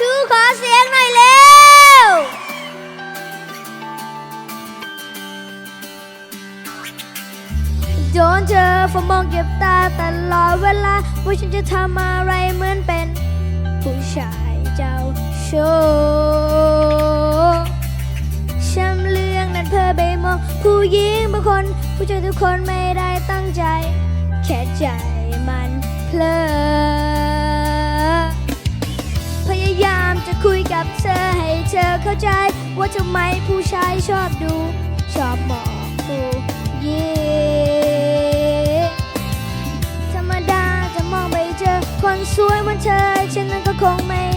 ใครเจ้าชู้ขอเสียงหน่อยเร็ว โดนเธอฟมองเก็บตาตลอดเวลา ว่าฉันจะทำอะไรเหมือนเป็น ผู้ชายเจ้าชู้ช้ำเรื่องนั้นเธอไปมองผู้หญิงบางคน ผู้ชายทุกคนไม่ได้ตั้งใจ แค่ใจมันเพลอ เข้าใจว่าทำไมผู้ชายชอบดู ชอบมองผู้หญิงธรรมดาจะมองไปเจอคนสวยเหมือนเธอ ฉันนั้นก็คงไม่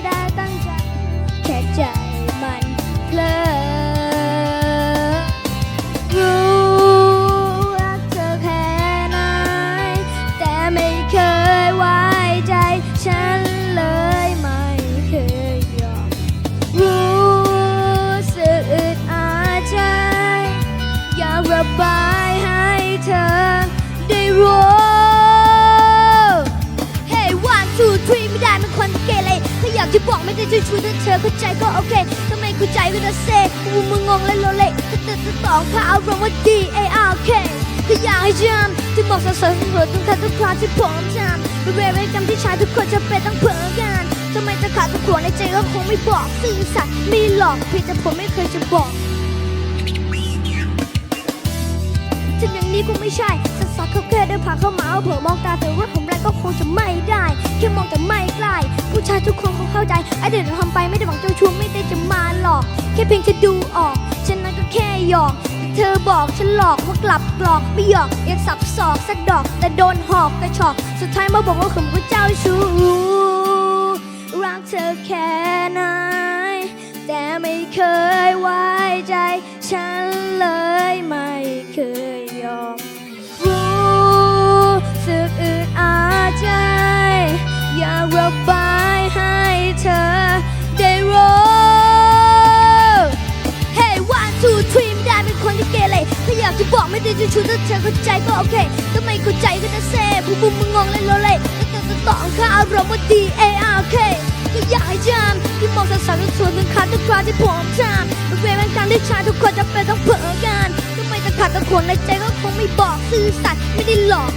เธอได้รู้ Hey one two three ไม่ได้เป็นคนเกเรถ้าอยากจะบอกไม่ได้จะชูถ้าเธอเข้าใจก็โอเคถ้าไม่เข้าใจก็จะเซ่กูมึงงงและโลเละถ้าเติมต่อข้าเอารมว่า D A R K ก็อยากให้จำที่บอกสาวๆสวยๆทุกครั้งทุกครั้งที่ผมจำเป็นเวรกรรมที่ชายทุกคนจะเป็นต้องเผลอกันทำไมจะขาดทุกขวในใจก็คงไม่บอกซื่อสัตย์ไม่หลอกเพียงแต่ผมไม่เคยจะบอก ถึงอย่างนี้คงไม่ใช่สักสักเขาแค่เดินผ่านเข้ามาเอาเผื่อมองตาแต่ว่าผมแรงก็คงจะไม่ได้แค่มองแต่ไม่ใกล้ผู้ชายทุกคนคงเข้าใจไอเดี๋ยวเราทำไปไม่ได้หวังเจ้าชู้ไม่ได้จะมาหลอก แค่เพียงจะดูออกฉันนั้นก็แค่หยอกแต่เธอบอกฉันหลอกว่ากลับกรอกไม่หยอกอยากสับสอกสักดอก แต่โดนหอกกระชอก สุดท้ายมาบอกว่าผมก็เจ้าชู้รักเธอแค่ ด้จะชูถ้าเธอเข้าใจก็โอเคถ้าไม่เข้าใจก็จะเซ่ผู้บุมมึงงงเล่นโลเล่แต่แต่ต่อข้าอารมณ์ว่า D A R K ก็อยากให้จำที่มองสาวๆสวยๆถึงขาทุกคราที่ผมจำเวรเป็นกรรที่ชายทุกคนจะเป็นต้องเผลอกันทำไมจะขาดตะขวงในใจก็คงไม่บอกซื่อสัตย์ไม่ได้หลอก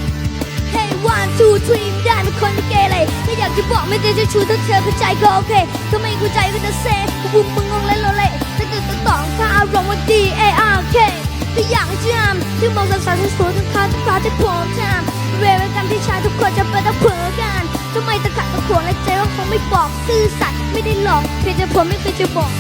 Hey one two three ไม่ได้เป็นคนที่เกเรถ้าอยากจะบอกไม่ได้จะชูถ้าเธอเข้าใจก็โอเคถ้าไม่เข้าใจก็จะเซ่บุมมึงงงเล่นโลเล่แต่แต่แต่ต่อข้าอารมณ์ว่า D A R K ที่มองสาวๆสวยๆถึงขาดทุกคราที่ผมจำเป็นเวรเป็นกรรมที่ชายทุกคนจะเป็นต้องเผลอกันทำไมตะขัดตะขวงในใจก็คงไม่บอกซื่อสัตย์ไม่ได้หลอกเพียงแต่ผมไม่เคยจะบอก